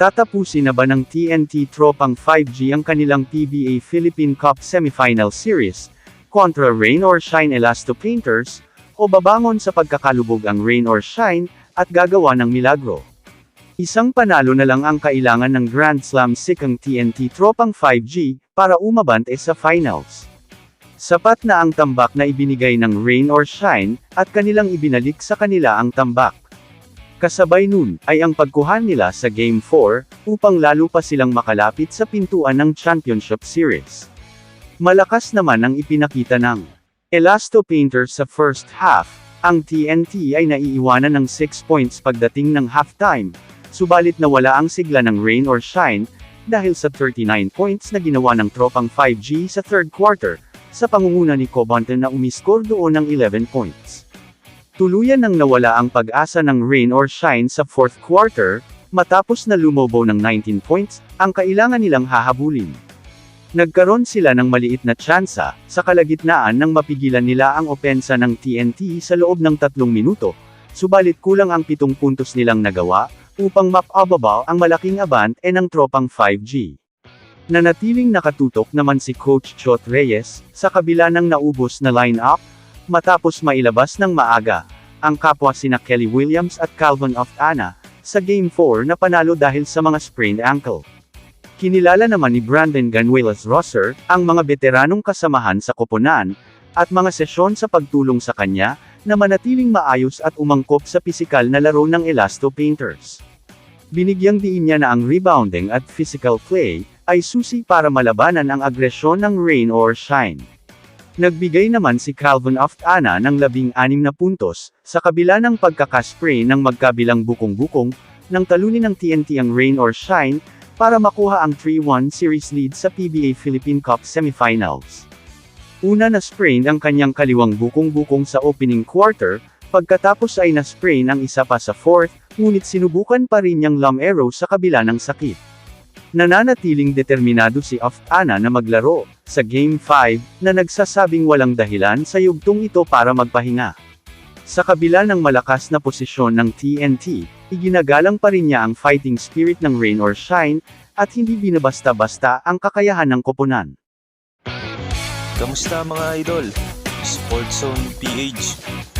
Tatapusin na ba ng TNT Tropang 5G ang kanilang PBA Philippine Cup Semifinal Series, kontra Rain or Shine Elasto Painters, o babangon sa pagkakalubog ang Rain or Shine, at gagawa ng milagro? Isang panalo na lang ang kailangan ng Grand Slam sikang TNT Tropang 5G, para umabante sa finals. Sapat na ang tambak na ibinigay ng Rain or Shine, at kanilang ibinalik sa kanila ang tambak. Kasabay nun, ay ang pagkuhan nila sa Game 4, upang lalo pa silang makalapit sa pintuan ng Championship Series. Malakas naman ang ipinakita ng Elasto Painters sa first half, ang TNT ay naiiwanan ng 6 points pagdating ng halftime, subalit nawala ang sigla ng Rain or Shine, dahil sa 39 points na ginawa ng tropang 5G sa third quarter, sa pangunguna ni Cobante na umiskor doon ng 11 points. Tuluyan nang nawala ang pag-asa ng rain or shine sa fourth quarter, matapos na lumobo ng 19 points, ang kailangan nilang hahabulin. Nagkaroon sila ng maliit na tsansa, sa kalagitnaan nang mapigilan nila ang opensa ng TNT sa loob ng tatlong minuto, subalit kulang ang pitong puntos nilang nagawa, upang mapababa ang malaking abante ng tropang 5G. Nanatiling nakatutok naman si Coach Chot Reyes, sa kabila ng naubos na line-up, matapos mailabas ng maaga, ang kapwa sina Kelly Williams at Calvin Oftana, sa Game 4 na panalo dahil sa mga sprained ankle. Kinilala naman ni Brandon Ganuelas Rosser, ang mga veteranong kasamahan sa koponan, at mga sesyon sa pagtulong sa kanya, na manatiling maayos at umangkop sa pisikal na laro ng Elasto Painters. Binigyang diin niya na ang rebounding at physical play, ay susi para malabanan ang agresyon ng rain or shine. Nagbigay naman si Calvin Oftana ng labing-anim na puntos, sa kabila ng pagkakaspray ng magkabilang bukong-bukong, nang talunin ng TNT ang Rain or Shine, para makuha ang 3-1 series lead sa PBA Philippine Cup Semifinals. Una na sprain ang kanyang kaliwang bukong-bukong sa opening quarter, pagkatapos ay na-sprain ang isa pa sa fourth, ngunit sinubukan pa rin niyang lum arrow sa kabila ng sakit. Nananatiling determinado si Oftana na maglaro, sa Game 5, na nagsasabing walang dahilan sa yugtong ito para magpahinga. Sa kabila ng malakas na posisyon ng TNT, iginagalang pa rin niya ang fighting spirit ng Rain or Shine, at hindi binabasta-basta ang kakayahan ng koponan. Kamusta mga idol? Sports Zone PH